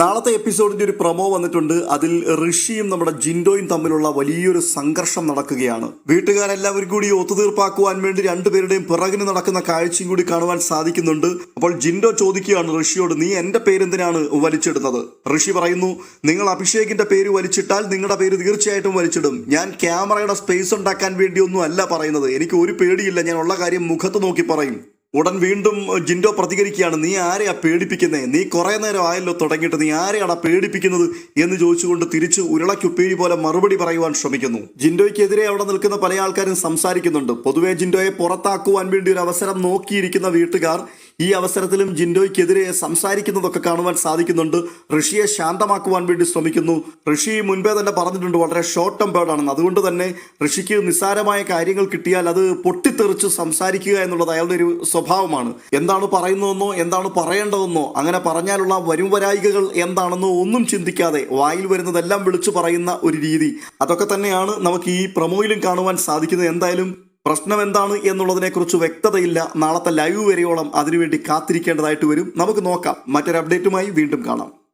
നാളത്തെ എപ്പിസോഡിന്റെ ഒരു പ്രൊമോ വന്നിട്ടുണ്ട്. അതിൽ ഋഷിയും നമ്മുടെ ജിൻഡോയും തമ്മിലുള്ള വലിയൊരു സംഘർഷം നടക്കുകയാണ്. വീട്ടുകാരെല്ലാവരും കൂടി ഒത്തുതീർപ്പാക്കുവാൻ വേണ്ടി രണ്ടുപേരുടെയും പിറകിന് നടക്കുന്ന കാഴ്ചയും കൂടി കാണുവാൻ സാധിക്കുന്നുണ്ട്. അപ്പോൾ ജിൻഡോ ചോദിക്കുകയാണ് ഋഷിയോട് നീ എന്റെ പേരെന്തിനാണ് വലിച്ചെടുത്തത് ഋഷി പറയുന്നു നിങ്ങൾ അഭിഷേകിന്റെ പേര് വലിച്ചിട്ടാൽ നിങ്ങളുടെ പേര് തീർച്ചയായിട്ടും വലിച്ചിടും. ഞാൻ ക്യാമറയുടെ സ്പേസ് ഉണ്ടാക്കാൻ വേണ്ടിയൊന്നും അല്ല പറയുന്നത്. എനിക്ക് ഒരു പേടിയില്ല. ഞാൻ ഉള്ള കാര്യം മുഖത്ത് നോക്കി പറയും. ഉടൻ വീണ്ടും ജിൻഡോ പ്രതികരിക്കുകയാണ്. നീ ആരെയാ പേടിപ്പിക്കുന്നത് നീ കുറെ നേരം ആയല്ലോ തുടങ്ങിയിട്ട്. നീ ആരെയാടാ പേടിപ്പിക്കുന്നത്? എന്ന് ചോദിച്ചുകൊണ്ട് തിരിച്ച് ഉരുളക്കുപ്പേരി പോലെ മറുപടി പറയുവാൻ ശ്രമിക്കുന്നു. ജിൻഡോയ്ക്കെതിരെ അവിടെ നിൽക്കുന്ന പല ആൾക്കാരും സംസാരിക്കുന്നുണ്ട്. പൊതുവെ ജിൻഡോയെ പുറത്താക്കുവാൻ വേണ്ടി ഒരു അവസരം നോക്കിയിരിക്കുന്ന വീട്ടുകാർ ഈ അവസരത്തിലും ജിൻഡോയ്ക്കെതിരെ സംസാരിക്കുന്നതൊക്കെ കാണുവാൻ സാധിക്കുന്നുണ്ട്. ഋഷിയെ ശാന്തമാക്കുവാൻ വേണ്ടി ശ്രമിക്കുന്നു. ഋഷി മുൻപേ തന്നെ പറഞ്ഞിട്ടുണ്ട് വളരെ ഷോർട്ട് ടെമ്പേർഡ് ആണെന്ന്. അതുകൊണ്ട് തന്നെ ഋഷിക്ക് നിസ്സാരമായ കാര്യങ്ങൾ കിട്ടിയാൽ അത് പൊട്ടിത്തെറിച്ച് സംസാരിക്കുക എന്നുള്ളത് അയാളുടെ ഒരു സ്വഭാവമാണ്. എന്താണ് പറയുന്നതെന്നോ എന്താണ് പറയേണ്ടതെന്നോ അങ്ങനെ പറഞ്ഞാലുള്ള വരും വരായികകൾ എന്താണെന്നോ ഒന്നും ചിന്തിക്കാതെ വായിൽ വരുന്നതെല്ലാം വിളിച്ചു പറയുന്ന ഒരു രീതി. അതൊക്കെ തന്നെയാണ് നമുക്ക് ഈ പ്രമോയിലും കാണുവാൻ സാധിക്കുന്നത്. എന്തായാലും പ്രശ്നം എന്താണ് എന്നുള്ളതിനെക്കുറിച്ച് വ്യക്തതയില്ല. നാളത്തെ ലൈവ് വരെയോളം അതിനുവേണ്ടി കാത്തിരിക്കേണ്ടതായിട്ട് വരും. നമുക്ക് നോക്കാം. മറ്റൊരു അപ്ഡേറ്റുമായി വീണ്ടും കാണാം.